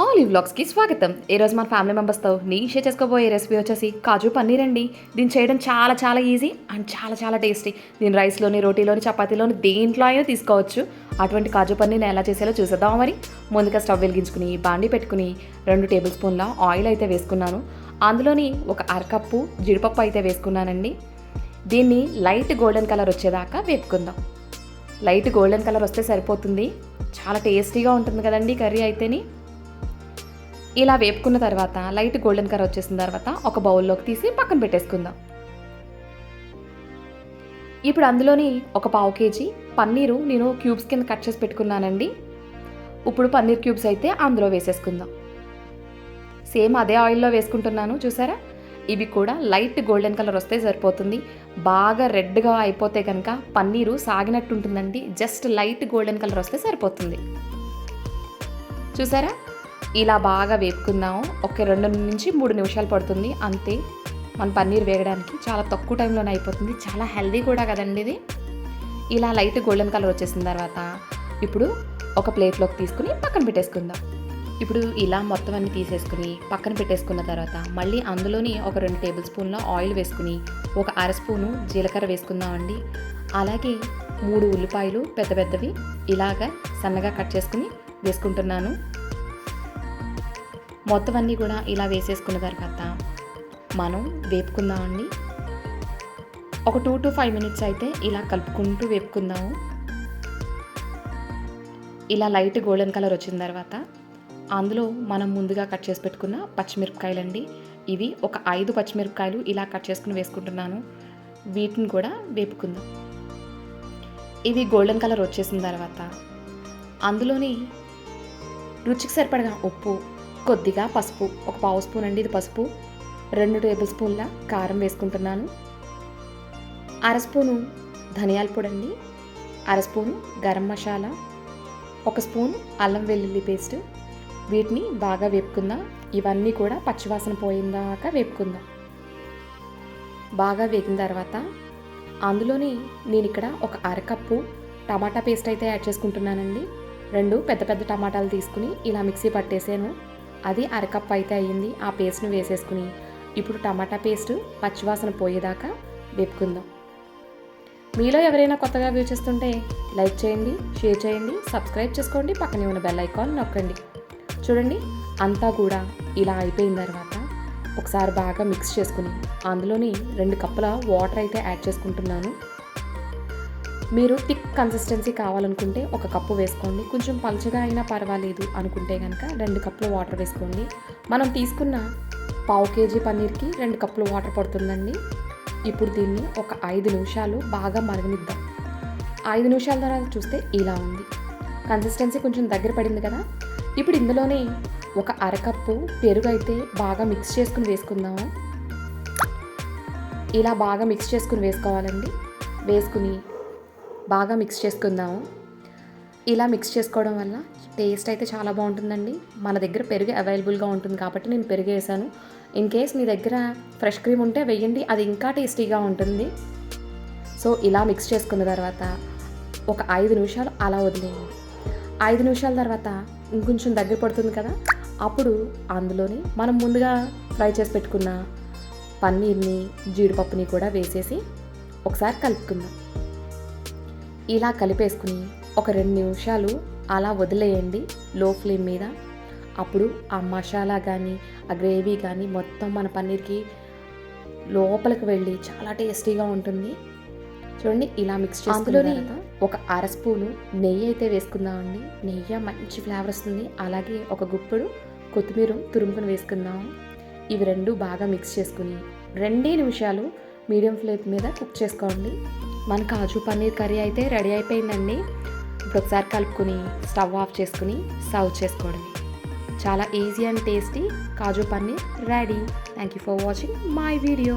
All వ్లాగ్స్కి స్వాగతం. ఈరోజు మన ఫ్యామిలీ మెంబర్స్తో నేను షేర్ చేసుకోబోయే రెసిపీ వచ్చేసి కాజు పన్నీర్ అండి. దీన్ని చేయడం చాలా చాలా ఈజీ అండ్ చాలా చాలా టేస్టీ దీని రైస్లోని రోటీలోని చపాతీలోని దేంట్లో అయినా తీసుకోవచ్చు. అటువంటి కాజు పన్నీర్ని ఎలా చేసేలా చూసేద్దాం మరి? ముందుగా స్టవ్ వెలిగించుకుని బాండి పెట్టుకుని రెండు టేబుల్ స్పూన్ల ఆయిల్ అయితే వేసుకున్నాను. అందులోని ఒక అరకప్పు జీడిపప్పు అయితే వేసుకున్నానండి. దీన్ని లైట్ గోల్డెన్ కలర్ వచ్చేదాకా వేపుకుందాం. లైట్ గోల్డెన్ కలర్ వస్తే సరిపోతుంది. చాలా టేస్టీగా ఉంటుంది కదండి కర్రీ అయితేని. ఇలా వేపుకున్న తర్వాత లైట్ గోల్డెన్ కలర్ వచ్చేసిన తర్వాత ఒక బౌల్లోకి తీసి పక్కన పెట్టేసుకుందాం. ఇప్పుడు అందులోని ఒక పావు కేజీ పన్నీరు నేను క్యూబ్స్ కింద కట్ చేసి పెట్టుకున్నానండి. ఇప్పుడు పన్నీర్ క్యూబ్స్ అయితే అందులో వేసేసుకుందాం. సేమ్ అదే ఆయిల్లో వేసుకుంటున్నాను చూసారా? ఇవి కూడా లైట్ గోల్డెన్ కలర్ వస్తే సరిపోతుంది. బాగా రెడ్గా అయిపోతే కనుక పన్నీరు సాగినట్టు ఉంటుందండి జస్ట్ లైట్ గోల్డెన్ కలర్ వస్తే సరిపోతుంది. చూసారా? ఇలా బాగా వేపుకుందాము. ఒక రెండు నుంచి మూడు నిమిషాలు పడుతుంది. అంతే. మన పన్నీర్ వేగడానికి చాలా తక్కువ టైంలోనే అయిపోతుంది. చాలా హెల్దీ కూడా కదండి ఇది. ఇలా లైట్ గోల్డెన్ కలర్ వచ్చేసిన తర్వాత ఇప్పుడు ఒక ప్లేట్లోకి తీసుకుని పక్కన పెట్టేసుకుందాం. ఇప్పుడు ఇలా మొత్తం అన్ని తీసేసుకుని పక్కన పెట్టేసుకున్న తర్వాత మళ్ళీ అందులోని ఒక రెండు టేబుల్ స్పూన్ల ఆయిల్ వేసుకుని ఒక అర స్పూను జీలకర్ర వేసుకుందామండి. అలాగే మూడు ఉల్లిపాయలు పెద్ద పెద్దవి ఇలాగ సన్నగా కట్ చేసుకుని వేసుకుంటున్నాను. మొత్తం అన్నీ కూడా ఇలా వేసేసుకున్న తర్వాత మనం వేపుకుందామండి. ఒక టూ టు ఫైవ్ మినిట్స్ అయితే ఇలా కలుపుకుంటూ వేపుకుందాము. ఇలా లైట్ గోల్డెన్ కలర్ వచ్చిన తర్వాత అందులో మనం ముందుగా కట్ చేసి పెట్టుకున్న పచ్చిమిరపకాయలండి. ఇవి ఒక ఐదు పచ్చిమిరపకాయలు ఇలా కట్ చేసుకుని వేసుకుంటున్నాను. వీటిని కూడా వేపుకుందాం. ఇవి గోల్డెన్ కలర్ వచ్చేసిన తర్వాత అందులోని రుచికి సరిపడగా ఉప్పు కొద్దిగా పసుపు ఒక పావు స్పూన్ అండి ఇది పసుపు. రెండు టేబుల్ స్పూన్ల కారం వేసుకుంటున్నాను. అర స్పూను ధనియాల పొడి అండి. అర స్పూను గరం మసాలా. ఒక స్పూన్ అల్లం వెల్లుల్లి పేస్ట్. వీటిని బాగా వేపుకుందాం. ఇవన్నీ కూడా పచ్చివాసన పోయిందాక వేపుకుందాం. బాగా వేగిన తర్వాత అందులోని నేను ఇక్కడ ఒక అరకప్పు టమాటా పేస్ట్ అయితే యాడ్ చేసుకుంటున్నానండి. రెండు పెద్ద పెద్ద టమాటాలు తీసుకుని ఇలా మిక్సీ పట్టేసాను. అది అరకప్పు అయితే అయ్యింది. ఆ పేస్ట్ని వేసేసుకుని ఇప్పుడు టమాటా పేస్ట్ పచ్చివాసన పోయేదాకా వేపుకుందాం. మీలో ఎవరైనా కొత్తగా వ్యూ చేస్తుంటే లైక్ చేయండి షేర్ చేయండి సబ్స్క్రైబ్ చేసుకోండి పక్కనే ఉన్న బెల్ ఐకాన్ నొక్కండి. చూడండి అంతా కూడా ఇలా అయిపోయిన తర్వాత ఒకసారి బాగా మిక్స్ చేసుకుని అందులోని రెండు కప్పుల వాటర్ అయితే యాడ్ చేసుకుంటున్నాను. మీరు థిక్ కన్సిస్టెన్సీ కావాలనుకుంటే ఒక కప్పు వేసుకోండి. కొంచెం పలుచగా అయినా పర్వాలేదు అనుకుంటే కనుక రెండు కప్పులు వాటర్ వేసుకోండి. మనం తీసుకున్న పావు కేజీ పన్నీర్కి రెండు కప్పులు వాటర్ పడుతుందండి. ఇప్పుడు దీన్ని ఒక ఐదు నిమిషాలు బాగా మరగనిద్దాం. ఐదు నిమిషాల తర్వాత చూస్తే ఇలా ఉంది. కన్సిస్టెన్సీ కొంచెం దగ్గర పడింది కదా. ఇప్పుడు ఇందులోనే ఒక అరకప్పు పెరుగు అయితే బాగా మిక్స్ చేసుకుని వేసుకుందాము. ఇలా బాగా మిక్స్ చేసుకుని వేసుకోవాలండి. వేసుకుని బాగా మిక్స్ చేసుకుందాము. ఇలా మిక్స్ చేసుకోవడం వల్ల టేస్ట్ అయితే చాలా బాగుంటుందండి. మన దగ్గర పెరుగు అవైలబుల్గా ఉంటుంది కాబట్టి నేను పెరుగు వేసాను ఇన్ కేస్ మీ దగ్గర ఫ్రెష్ క్రీమ్ ఉంటే వెయ్యండి అది ఇంకా టేస్టీగా ఉంటుంది. సో ఇలా మిక్స్ చేసుకున్న తర్వాత ఒక ఐదు నిమిషాలు అలా వదిలేయండి. ఐదు నిమిషాల తర్వాత ఇంకొంచెం దగ్గర పడుతుంది కదా అప్పుడు అందులోని మనం ముందుగా ఫ్రై చేసి పెట్టుకున్న పన్నీర్ని జీడిపప్పుని కూడా వేసేసి ఒకసారి కలుపుకుందాం. ఇలా కలిపేసుకుని ఒక రెండు నిమిషాలు అలా వదిలేయండి లో ఫ్లేమ్ మీద. అప్పుడు ఆ మసాలా కానీ ఆ గ్రేవీ కానీ మొత్తం మన పన్నీర్కి లోపలికి వెళ్ళి చాలా టేస్టీగా ఉంటుంది. చూడండి ఇలా మిక్స్ చేసుకుని ఒక అర స్పూను నెయ్యి అయితే వేసుకుందామండి. నెయ్యి మంచి ఫ్లేవర్ వస్తుంది. అలాగే ఒక గుప్పుడు కొత్తిమీర తురుముకొని వేసుకుందాం. ఇవి రెండు బాగా మిక్స్ చేసుకుని రెండే నిమిషాలు మీడియం ఫ్లేమ్ మీద కుక్ చేసుకోండి. మన కాజు పన్నీర్ కర్రీ అయితే రెడీ అయిపోయిందండి. ఇప్పుడు ఒకసారి కలుపుకొని స్టవ్ ఆఫ్ చేసుకుని సర్వ్ చేసుకోవడమే. చాలా easy and tasty kaju paneer ready. Thank you for watching my video